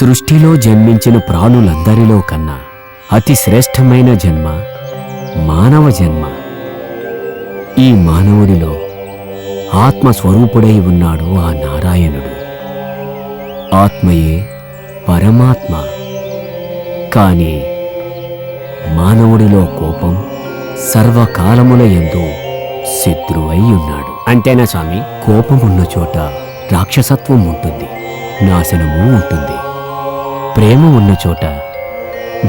సృష్టిలో జన్మించిన ప్రాణులందరిలో కన్నా అతి శ్రేష్టమైన జన్మ మానవ జన్మ. ఈ మానవుడిలో ఆత్మస్వరూపుడై ఉన్నాడు ఆ నారాయణుడు. ఆత్మయే పరమాత్మ. కాని మానవుడిలో కోపం సర్వకాలముల ఎందు శత్రువై ఉన్నాడు. అంతేనా స్వామి? కోపం ఉన్న చోట రాక్షసత్వం ఉంటుంది నాశనము ఉంటుంది. ప్రేమ ఉన్న చోట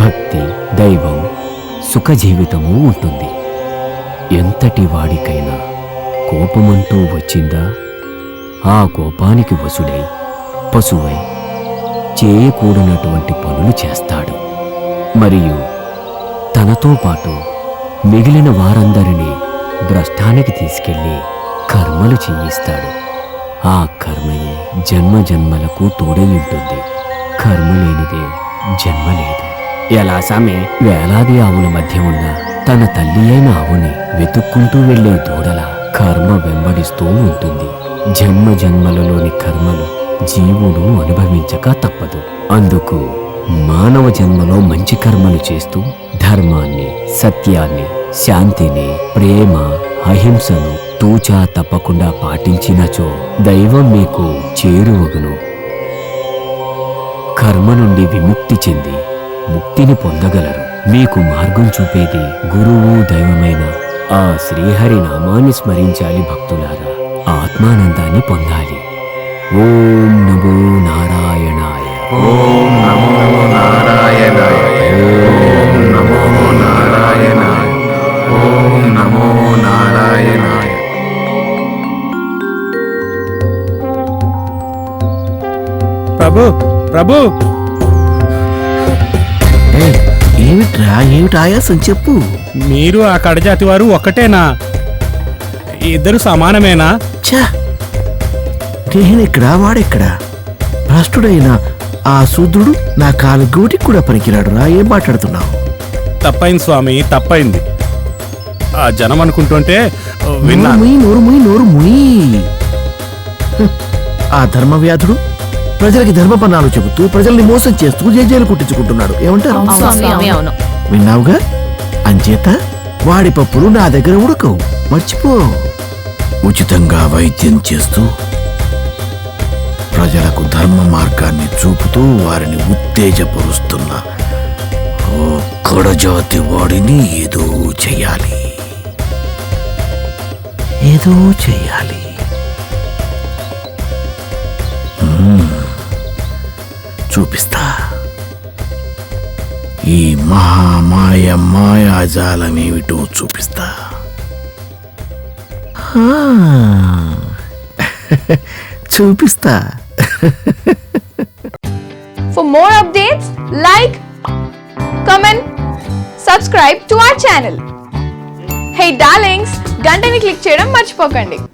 భక్తి దైవం సుఖ జీవితము ఉంటుంది. ఎంతటి వాడికైనా కోపమంటూ వచ్చిందా? ఆ కోపానికి వసుడై పశువై చేయకూడనటువంటి పనులు చేస్తాడు. మరియు తనతో పాటు మిగిలిన వారందరినీ భ్రష్టానికి తీసుకెళ్ళి కర్మలు చేయిస్తాడు. ఆ కర్మయే జన్మ జన్మలకు తోడై ఉంటుంది. కర్మ లేనిదే జన్మ లేదు. ఎలా సామె? వేలాది ఆవుల మధ్య ఉన్న తన తల్లి అయిన ఆవుని వెతుక్కుంటూ వెళ్ళే దూడల కర్మ వెంబడిస్తూ ఉంటుంది. జన్మ జన్మలలోని కర్మలు జీవుడు అనుభవించక తప్పదు. అందుకు మానవ జన్మలో మంచి కర్మలు చేస్తూ ధర్మాన్ని సత్యాన్ని శాంతిని ప్రేమ అహింసను తూచా తప్పకుండా పాటించినచో దైవం మీకు చేరువగును. కర్మ నుండి విముక్తి చెంది ముక్తిని పొందగలరు. మీకు మార్గం చూపేది గురువు దైవమైన ఆ శ్రీహరి నామాన్ని స్మరించాలి భక్తులారా. ఆత్మానందాన్ని పొందాలి. ఓం నమో నారాయణాయ. ఓం నమో నారాయణాయ. ఓం నమో నారాయణాయ. ఓం నమో నారాయణాయ. ప్రభు ప్రభు! ఏమిట్రా ఏమిటి ఆయాసం చెప్పు. మీరు ఆ కడజాతి వారు ఒక్కటేనా ఇద్దరు సమానమేనా? నేనెక్కడా వాడెక్కడా? భ్రష్టుడైన ఆ శూద్రుడు నా కాలు గూటికి కూడా పనికిరాడు రా ఏం మాట్లాడుతున్నావు? తప్పైంది స్వామి తప్పైంది. ఆ జనం అనుకుంటుంటే విన్నా నోరు ముయ్, నోరు ముయ్, నోరు ముయ్. హ్మ్. ఆ ధర్మవ్యాధుడు ప్రజలకి ధర్మపన్నాలు చెబుతూ ప్రజల్ని మోసం చేస్తూ జేజేలు కుట్టించుకుంటున్నాడు. ఏమంటారు? అవును విన్నావుగా? అంచేత వాడి పప్పులు నా దగ్గర ఉడకవు. మర్చిపో. ఉచితంగా వైద్యం చేస్తూ ప్రజలకు ధర్మ మార్గాన్ని చూపుతూ వారిని ఉత్తేజపరుస్తున్న ఓ కొడజాతి వాడిని ఏదో చెయ్యాలి ఏదో చెయ్యాలి చూపిస్తా ఈ మహామాయ మాయాజాలం ఏమిటో చూపిస్తా ఆ, చూపిస్తా For more updates, like, comment, subscribe to our channel. Hey darlings, గంటని click చేయడం మర్చిపోకండి